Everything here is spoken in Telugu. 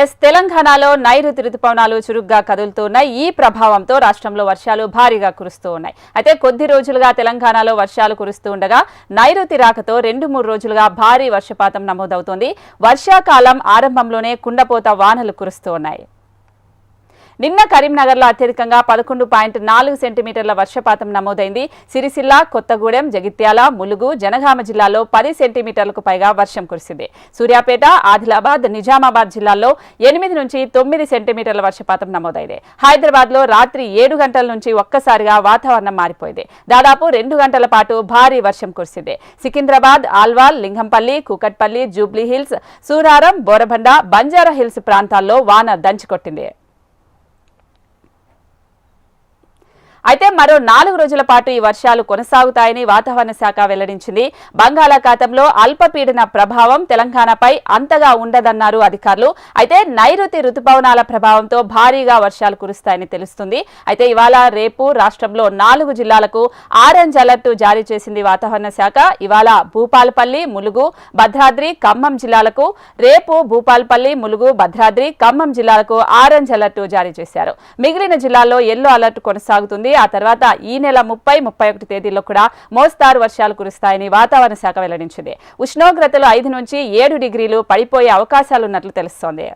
ఎస్ తెలంగాణలో నైరుతి రుతుపవనాలు చురుగ్గా కదులుతున్నాయి. ఈ ప్రభావంతో రాష్ట్రంలో వర్షాలు భారీగా కురుస్తూ ఉన్నాయి. అయితే కొద్ది రోజులుగా తెలంగాణలో వర్షాలు కురుస్తూ ఉండగా నైరుతి రాకతో రెండు మూడు రోజులుగా భారీ వర్షపాతం నమోదవుతోంది. వర్షాకాలం ఆరంభంలోనే కుండపోత వానలు కురుస్తూ ఉన్నాయి. నిన్న కరీంనగర్లో అత్యధికంగా పదకొండు పాయింట్ నాలుగు సెంటీమీటర్ల వర్షపాతం నమోదైంది. సిరిసిల్ల కొత్తగూడెం జగిత్యాల ములుగు జనగామ జిల్లాలో పది సెంటీమీటర్లకు పైగా వర్షం కురిసింది. సూర్యాపేట ఆదిలాబాద్ నిజామాబాద్ జిల్లాల్లో ఎనిమిది నుంచి తొమ్మిది సెంటీమీటర్ల వర్షపాతం నమోదైంది. హైదరాబాద్లో రాత్రి ఏడు గంటల నుంచి ఒక్కసారిగా వాతావరణం మారిపోయింది. దాదాపు రెండు గంటల పాటు భారీ వర్షం కురిసింది. Secunderabad Alwal Lingampally Kukatpally Jubilee Hills Suraram Borabanda Banjara Hills ప్రాంతాల్లో వాన దంచికొట్టింది. అయితే మరో నాలుగు రోజుల పాటు ఈ వర్షాలు కొనసాగుతాయని వాతావరణ శాఖ వెల్లడించింది. బంగాళాఖాతంలో అల్పపీడన ప్రభావం తెలంగాణపై అంతగా ఉండదన్నారు అధికారులు. అయితే నైరుతి రుతుపవనాల ప్రభావంతో భారీగా వర్షాలు కురుస్తాయని తెలుస్తుంది. అయితే ఇవాళ రేపు రాష్ట్రంలో నాలుగు జిల్లాలకు ఆరెంజ్ అలర్ట్ జారీ చేసింది వాతావరణ శాఖ. ఇవాళ భూపాలపల్లి ములుగు భద్రాద్రి ఖమ్మం జిల్లాలకు రేపు భూపాలపల్లి ములుగు భద్రాద్రి ఖమ్మం జిల్లాలకు ఆరెంజ్ అలర్ట్ జారీ చేశారు. మిగిలిన జిల్లాల్లో ఎల్లో అలర్ట్ కొనసాగుతుంది. ఆ తర్వాత ఈ నెల ముప్పై ముప్పై ఒకటి తేదీల్లో కూడా మోస్తారు వర్షాలు కురుస్తాయని వాతావరణ శాఖ వెల్లడించింది. ఉష్ణోగ్రతలు ఐదు నుంచి ఏడు డిగ్రీలు పడిపోయే అవకాశాలున్నట్లు తెలుస్తోంది.